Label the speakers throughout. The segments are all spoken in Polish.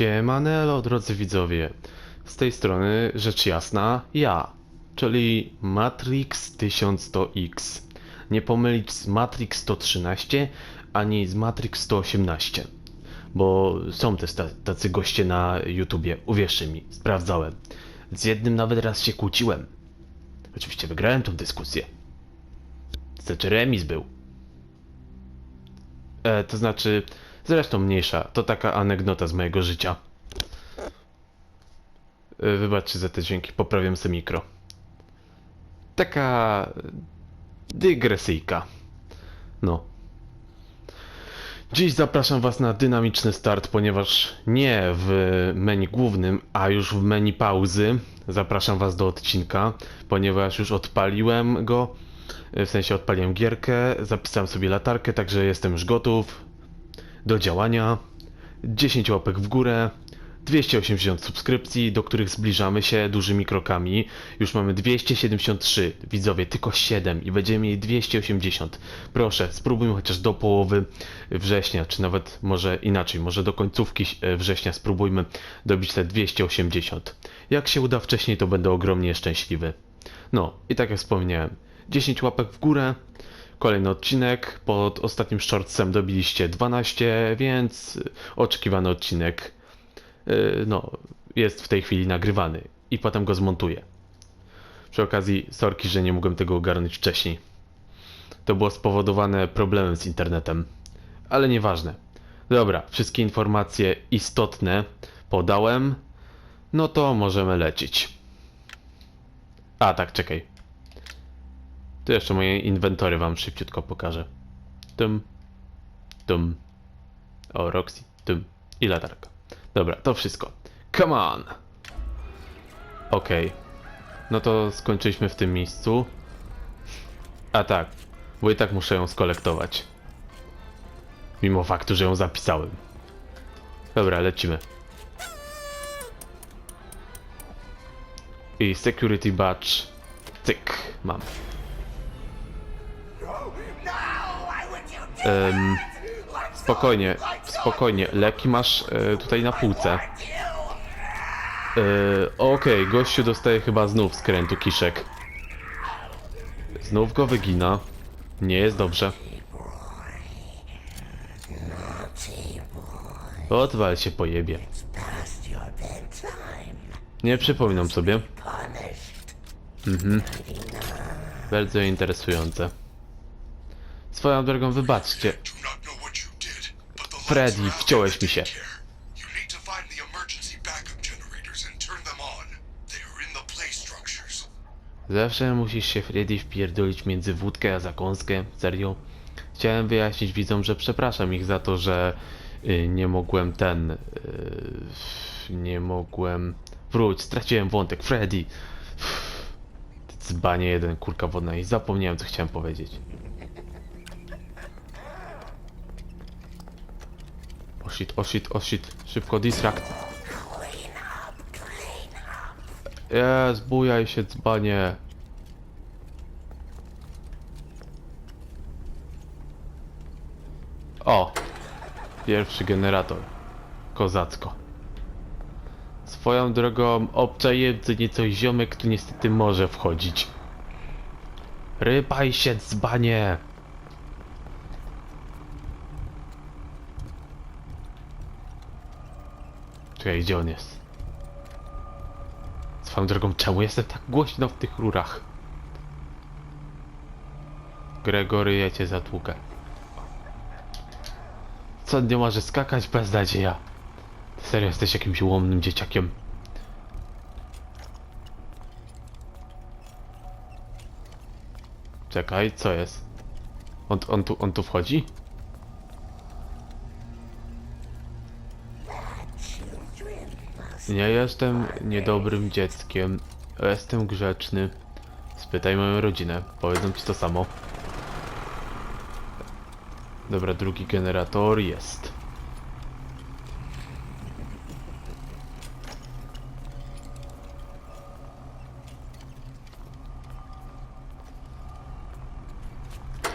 Speaker 1: Siemanelo, drodzy widzowie. Z tej strony rzecz jasna, ja, czyli Matrix 1100X. Nie pomylić z Matrix 113 ani z Matrix 118. Bo są też ta- tacy goście na YouTubie, uwierzcie mi, sprawdzałem. Z jednym nawet raz się kłóciłem. Oczywiście wygrałem tą dyskusję. Znaczy remis był. E, to znaczy, zresztą mniejsza, to taka anegdota z mojego życia. E, wybaczcie za te dźwięki, poprawiam sobie mikro. Taka dygresyjka. No. Dziś zapraszam Was na dynamiczny start, ponieważ nie w menu głównym, a już w menu pauzy zapraszam Was do odcinka, ponieważ już odpaliłem go, w sensie odpaliłem gierkę, zapisałem sobie latarkę, także jestem już gotów do działania. 10 łapek w górę, 280 subskrypcji, do których zbliżamy się dużymi krokami. Już mamy 273, widzowie, tylko 7 i będziemy mieli 280. Proszę, spróbujmy chociaż do połowy września, czy nawet może inaczej, może do końcówki e, września spróbujmy dobić te 280. Jak się uda wcześniej, to będę ogromnie szczęśliwy. No, i tak jak wspomniałem, 10 łapek w górę, kolejny odcinek, pod ostatnim shortsem dobiliście 12, więc oczekiwany odcinek yy, no, jest w tej chwili nagrywany i potem go zmontuję. Przy okazji, sorki, że nie mogłem tego ogarnąć wcześniej. To było spowodowane problemem z internetem, ale nieważne. Dobra, wszystkie informacje istotne podałem, no to możemy lecieć. A tak, czekaj. To jeszcze moje inwentory wam szybciutko pokażę. Tum, tum. O, Roxy, tum. I latarka. Dobra, to wszystko. Come on! Okej. No to skończyliśmy w tym miejscu. A tak, bo i tak muszę ją skolektować. Mimo faktu, że ją zapisałem. Dobra, lecimy. I security badge. Cyk, mam. Spokojnie, spokojnie. Leki masz e, tutaj na półce. E, Okej, gościu dostaje chyba znów skrętu kiszek. Znów go wygina. Nie jest dobrze. Odwal się pojebie. Nie przypominam sobie.
Speaker 2: Punished.
Speaker 1: Bardzo interesujące. Swoją drogą wybaczcie. Freddy, wciąłeś mi się. Zawsze musisz się Freddy wpierdolić między wódkę a zakąskę. Serio? Chciałem wyjaśnić widzom, że przepraszam ich za to, że y, nie mogłem ten... Y, nie mogłem... Wróć, straciłem wątek. Freddy! Dzbanie jeden, kurka wodna i zapomniałem co chciałem powiedzieć. Shit, o shit, o shit. Szybko, distract. Jest, bujaj się dzbanie. O! Pierwszy generator. Kozacko. Swoją drogą obczajemcy nieco ziomek tu niestety może wchodzić. Rypaj się dzbanie! Czekaj, gdzie on jest? Swoją drogą, czemu jestem tak głośno w tych rurach? Gregory, ja cię zatłukę. Co nie może skakać bez nadzieja? Ty serio jesteś jakimś łomnym dzieciakiem. Czekaj, co jest? On, on, tu, on tu wchodzi? Nie jestem niedobrym dzieckiem. Jestem grzeczny. Spytaj moją rodzinę. Powiedzą ci to samo. Dobra, drugi generator jest.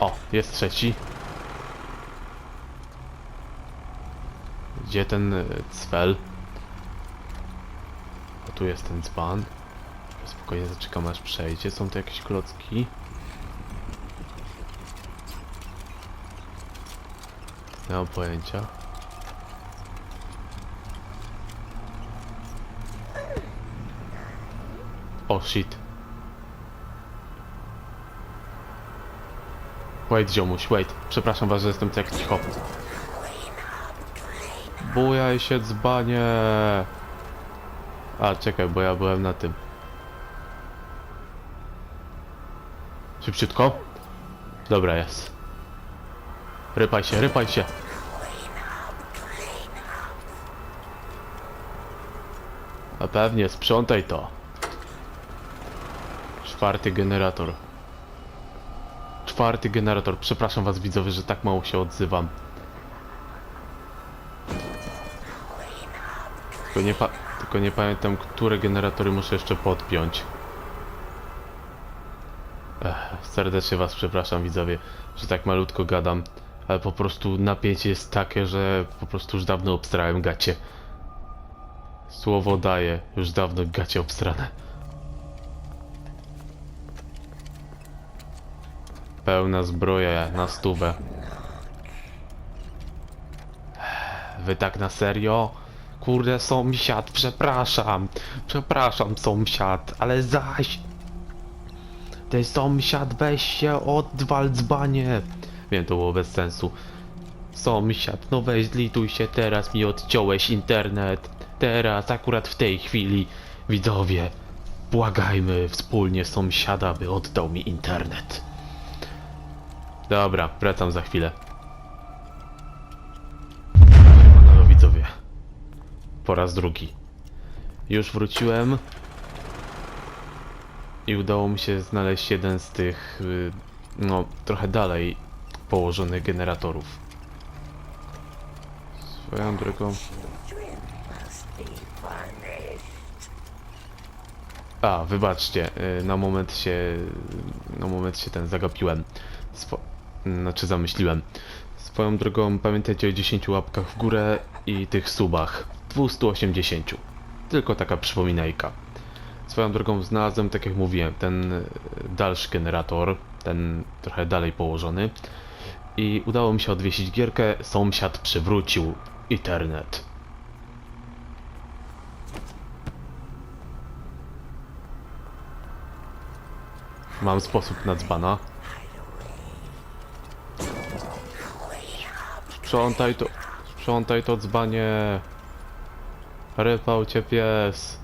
Speaker 1: O, jest trzeci. Gdzie ten e, cfel? Tu jest ten dzban. Spokojnie zaczekam aż przejdzie. Są tu jakieś klocki? Nie mam pojęcia. O shit. Wait, ziomuś, wait. Przepraszam was, że jestem tak cicho. Bujaj się dzbanie. A, czekaj, bo ja byłem na tym. Szybciutko. Dobra, jest. Rypaj się, rypaj się. A pewnie, sprzątaj to. Czwarty generator. Czwarty generator. Przepraszam was widzowie, że tak mało się odzywam. Tylko nie, pa tylko nie pamiętam, które generatory muszę jeszcze podpiąć. Ech, serdecznie was przepraszam widzowie, że tak malutko gadam, ale po prostu napięcie jest takie, że po prostu już dawno obstrałem gacie. Słowo daję, już dawno gacie obstrane. Pełna zbroja na stówę. Wy tak na serio? Kurde, sąsiad, przepraszam. Przepraszam, sąsiad, ale zaś. Ty sąsiad, weź się odwal dzbanie. Wiem, to było bez sensu. Sąsiad, no weź zlituj się, teraz mi odciąłeś internet. Teraz, akurat w tej chwili. Widzowie, błagajmy wspólnie sąsiada, by oddał mi internet. Dobra, wracam za chwilę. Po raz drugi. Już wróciłem. I udało mi się znaleźć jeden z tych, y, no, trochę dalej położonych generatorów. Swoją drogą. A, wybaczcie, y, na moment się, na moment się ten zagapiłem. Swo znaczy zamyśliłem. Swoją drogą pamiętajcie o 10 łapkach w górę i tych subach. 280. Tylko taka przypominajka. Swoją drogą znalazłem, tak jak mówiłem, ten y, dalszy generator, ten trochę dalej położony. I udało mi się odwiesić gierkę, sąsiad przywrócił internet. Mam sposób na dzbana. Sprzątaj to, sprzątaj to dzbanie. Rypał cię pies.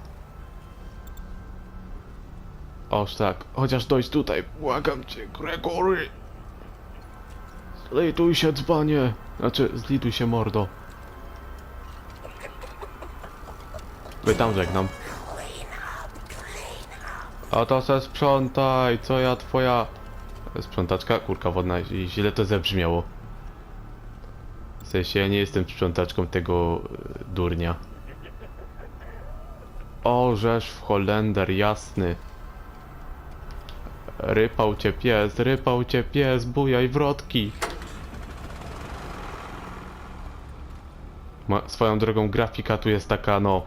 Speaker 1: Oż tak, chociaż dojdź tutaj, błagam cię, Gregory. Zlituj się dzbanie. Znaczy, zlituj się mordo. Pytam, żegnam. A to se sprzątaj, co ja twoja... Sprzątaczka? Kurka wodna, i źle to zabrzmiało. W sensie ja nie jestem sprzątaczką tego e, durnia. O, żeż w Holender, jasny. Rypał cię pies, rypał cię pies, bujaj wrotki. Ma, swoją drogą grafika tu jest taka, no...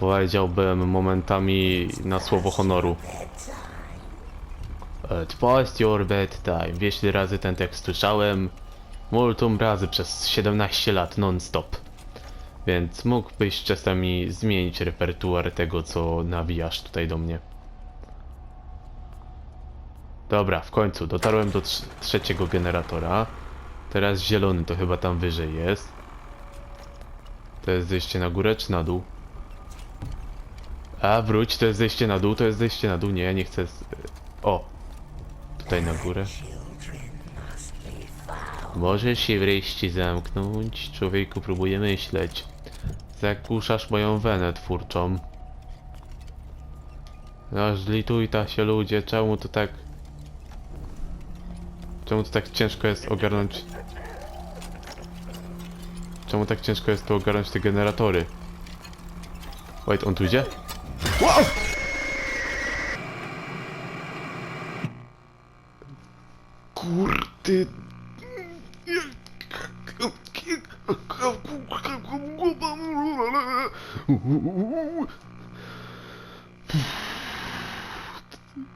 Speaker 1: Powiedziałbym momentami na słowo honoru. It past your bedtime. Wiesz razy ten tekst słyszałem? Multum razy przez 17 lat non-stop. Więc mógłbyś czasami zmienić repertuar tego, co nawijasz tutaj do mnie. Dobra, w końcu dotarłem do trz trzeciego generatora. Teraz zielony to chyba tam wyżej jest. To jest zejście na górę czy na dół? A wróć, to jest zejście na dół, to jest zejście na dół. Nie, ja nie chcę. z- O! Tutaj na górę. Możesz się wreszcie zamknąć? Człowieku, próbuję myśleć. Zakuszasz moją wenę twórczą. Zlituj ta się ludzie, czemu to tak... Czemu to tak ciężko jest ogarnąć... Czemu tak ciężko jest to ogarnąć te generatory? Wait, on tu idzie? Wow! Kurty...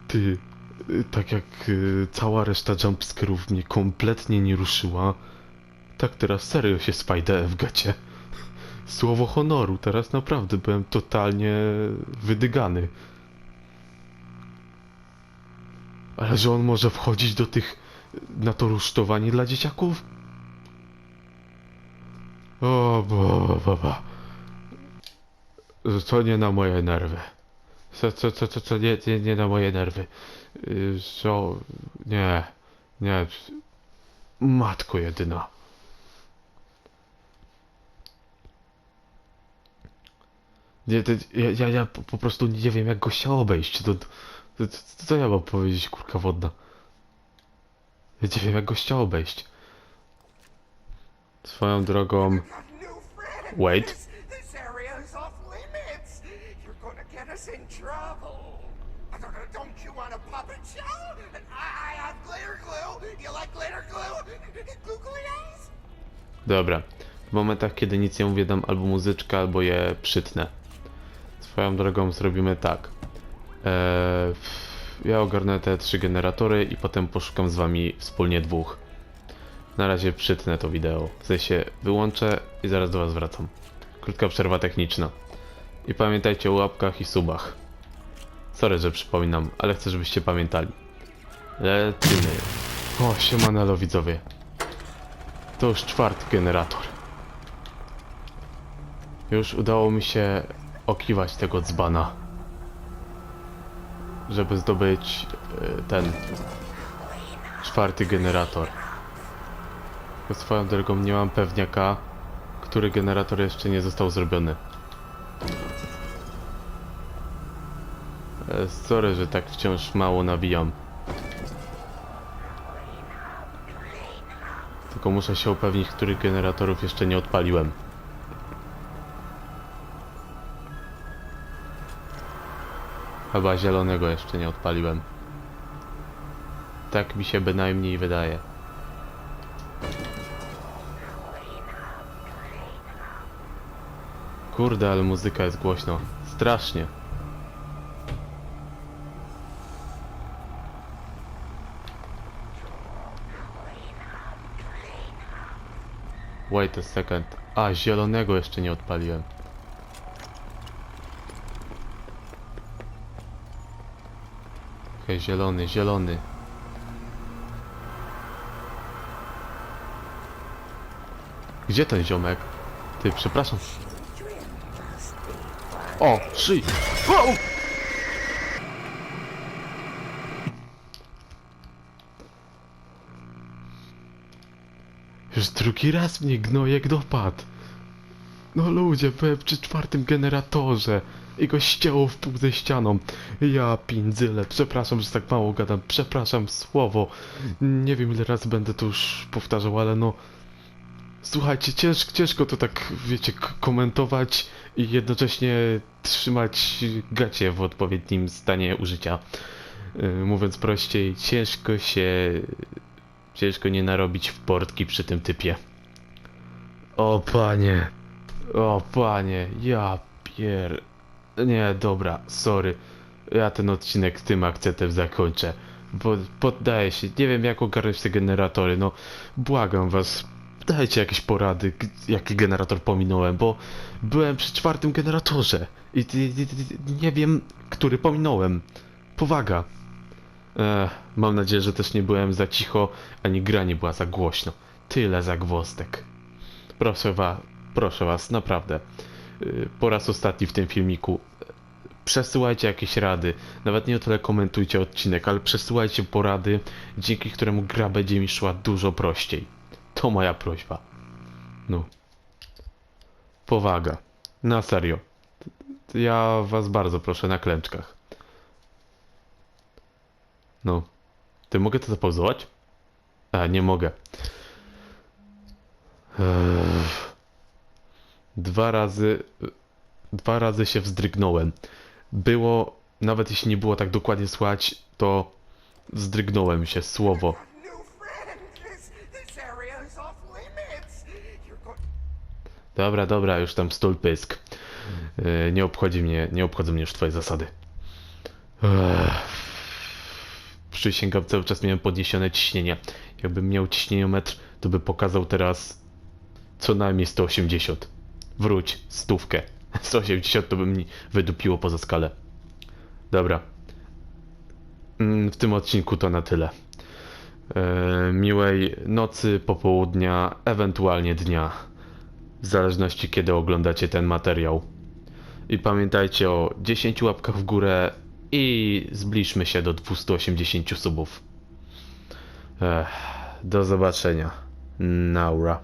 Speaker 1: Ty, tak jak y, cała reszta jumpscarów mnie kompletnie nie ruszyła, tak teraz serio się spajdę w gacie. Słowo honoru, teraz naprawdę byłem totalnie wydygany. Ale że on może wchodzić do tych na to rusztowanie dla dzieciaków? O, bo, bo, bo. To nie na moje nerwy. Co, co, co, co, co nie, nie, nie na moje nerwy. Y, Co, nie, nie. Matko jedyna. Nie, to, ja, ja, ja po, po prostu nie wiem jak gościa obejść. To, to, to, to, co ja mam powiedzieć, kurka wodna? Ja nie wiem jak gościa obejść. Swoją drogą... Wait.
Speaker 2: Show? I have glitter glue. You like glitter glue? Googly eyes?
Speaker 1: Dobra. W momentach, kiedy nic nie mówię, dam albo muzyczkę, albo je przytnę. Swoją drogą zrobimy tak. Eee, ja ogarnę te trzy generatory i potem poszukam z wami wspólnie dwóch. Na razie przytnę to wideo. W sensie wyłączę i zaraz do was wracam. Krótka przerwa techniczna. I pamiętajcie o łapkach i subach. Sorry, że przypominam, ale chcę, żebyście pamiętali. Lecimy. O, siemanalo widzowie. To już czwarty generator. Już udało mi się okiwać tego dzbana. Żeby zdobyć e, ten czwarty generator. Swoją drogą nie mam pewniaka, który generator jeszcze nie został zrobiony. Sorry, że tak wciąż mało nabijam. Tylko muszę się upewnić, których generatorów jeszcze nie odpaliłem. Chyba zielonego jeszcze nie odpaliłem. Tak mi się bynajmniej wydaje. Kurde, ale muzyka jest głośno. Strasznie. Wait a second. A, zielonego jeszcze nie odpaliłem. Okej, zielony, zielony. Gdzie ten ziomek? Ty, przepraszam. O, szyj! O! Drugi raz mnie gnojek dopadł. No ludzie, byłem przy czwartym generatorze i go ścięło w pół ze ścianą. Ja pindzyle, przepraszam, że tak mało gadam, przepraszam, słowo. Nie wiem ile razy będę to już powtarzał, ale no... Słuchajcie, ciężko, ciężko to tak, wiecie, komentować i jednocześnie trzymać gacie w odpowiednim stanie użycia. Yy, mówiąc prościej, ciężko się... Ciężko nie narobić w portki przy tym typie. O panie. O panie, ja pier... Nie, dobra, sorry. Ja ten odcinek tym akcentem zakończę. Bo poddaję się, nie wiem jak ogarnąć te generatory, no błagam was. Dajcie jakieś porady, jaki generator pominąłem, bo byłem przy czwartym generatorze i, i, i nie wiem, który pominąłem. Powaga. Ech, mam nadzieję, że też nie byłem za cicho, ani gra nie była za głośno. Tyle zagwozdek. Proszę was, proszę was, naprawdę. Yy, Po raz ostatni w tym filmiku. Przesyłajcie jakieś rady. Nawet nie o tyle komentujcie odcinek, ale przesyłajcie porady, dzięki któremu gra będzie mi szła dużo prościej. To moja prośba. No. Powaga. Na serio. Ja was bardzo proszę na klęczkach. No. Ty mogę to zapauzować? A, nie mogę. Ech. Dwa razy. Dwa razy się wzdrygnąłem. Było, nawet jeśli nie było tak dokładnie słychać, to wzdrygnąłem się słowo. Dobra, dobra, już tam stół pysk. Yy, nie obchodzi mnie, nie obchodzą mnie już twoje zasady. Ech. Przysięgam, cały czas miałem podniesione ciśnienie. Jakbym miał ciśnieniometr, to by pokazał teraz co najmniej 180. Wróć, stówkę. 180 to by mi wydupiło poza skalę. Dobra. Mm, W tym odcinku to na tyle. E, miłej nocy, popołudnia, ewentualnie dnia. W zależności kiedy oglądacie ten materiał. I pamiętajcie o 10 łapkach w górę i zbliżmy się do 280 subów. Ech, do zobaczenia. Naura.